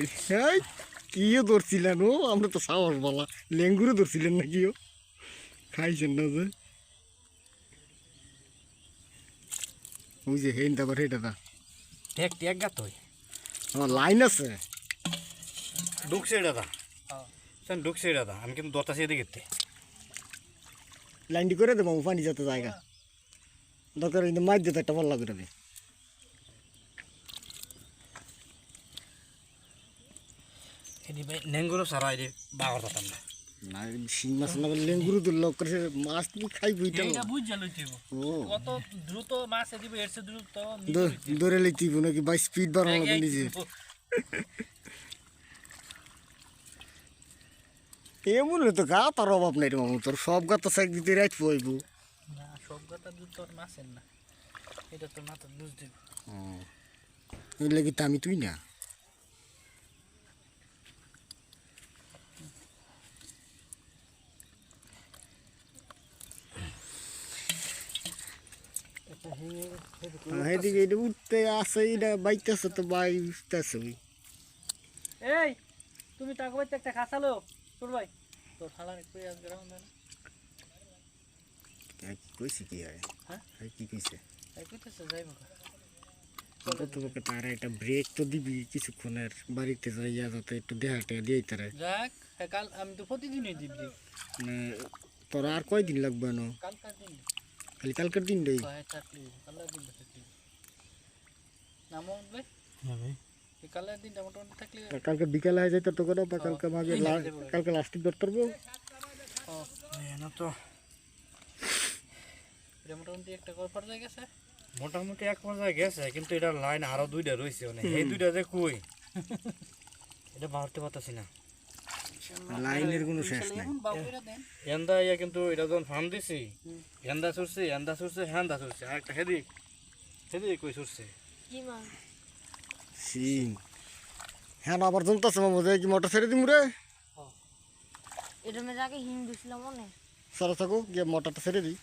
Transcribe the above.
এই কিও ধরছিলেন ও আমরা তো সাহস বলা। লেঙ্গুরে ধরছিলেন না কিও খাইছেন না যে। ওই যে হেন তারপর হেটা দা। টেক টেক গা তুই। আমার লাইন আছে। ঢুকছে এটা দা। সেন ঢুকছে এটা দা। আমি কিন্তু দরটা সেদিকে গেতে লাইনটি করে দেবো পানি যাতে জায়গা। দরকার কিন্তু মাছ দিতে একটা পাল্লা করে এদি ভাই নেঙ্গুরো সারা এদি বাগর দাতাম না না শিং মাছ না লেঙ্গুরু ধরলো করে মাছ তুমি খাইবই তো এইটা বুঝ জালো তুই কত দ্রুত মাছ দিব এর চেয়ে দ্রুত দ- লইতিব নাকি বাই স্পিড বাড়ানো লাগবে নিজে এমন তো গা তার অভাব নাই রে মামু তোর সব গা তো সাইড দিতে রাইট পইব না সব কথা দ্রুত তোর মাছের না এটা তোর মাথা বুঝ দিবি এই লাগি তো আমি তুই না এদিকে এটা উঠতে আসে এটা বাইতেছে তো বাই উঠতেছে ওই। এই তুমি তাকে বাইতে একটা খাসালো তোর ভাই। তোর হালার একটু আজ গ্রাউন্ড না? কইছে কি হয়? হ্যাঁ? কি কইছে? কইতেছে তোকে তারা একটা ব্রেক তো দিবি কিছুক্ষণের বাড়িতে যাইয়া যাতে একটু দেহাটা দিয়ে তারা যাক হ্যাঁ, কাল আমি তো প্রতিদিনই দিব। মানে তোর আর কয়দিন লাগবে না খালি কালকের দিন রে মোটামুটি কালকে বিকালে হয়ে যাইতে তো করে বা কালকে মাঝে কালকে লাস্টিক ধরতে পারব। তো। মোটামুটি এক পর্যায়ে গেছে কিন্তু এটা লাইন আরও দুইটা রয়েছে মানে। এই দুইটা যে কই? এটা বাড়তে পারতাছি না। লাইনের কোনো শেষ নাই। এন্দা ইয়া কিন্তু এটা যখন ফার্ম দিছি এন্দা সরছে এন্দা সরছে হ্যান্দা সরছে আর একটা হেদিক হেদিক কই সরছে কি মাছ সিং। হ্যাঁ আবার জমতাছে মামু যে কি মোটর ছেড়ে দিম রে? এটা মে যাকে হিন্দু দিছিলাম মনে সারা থাকো গিয়ে মোটরটা ছেড়ে দিই।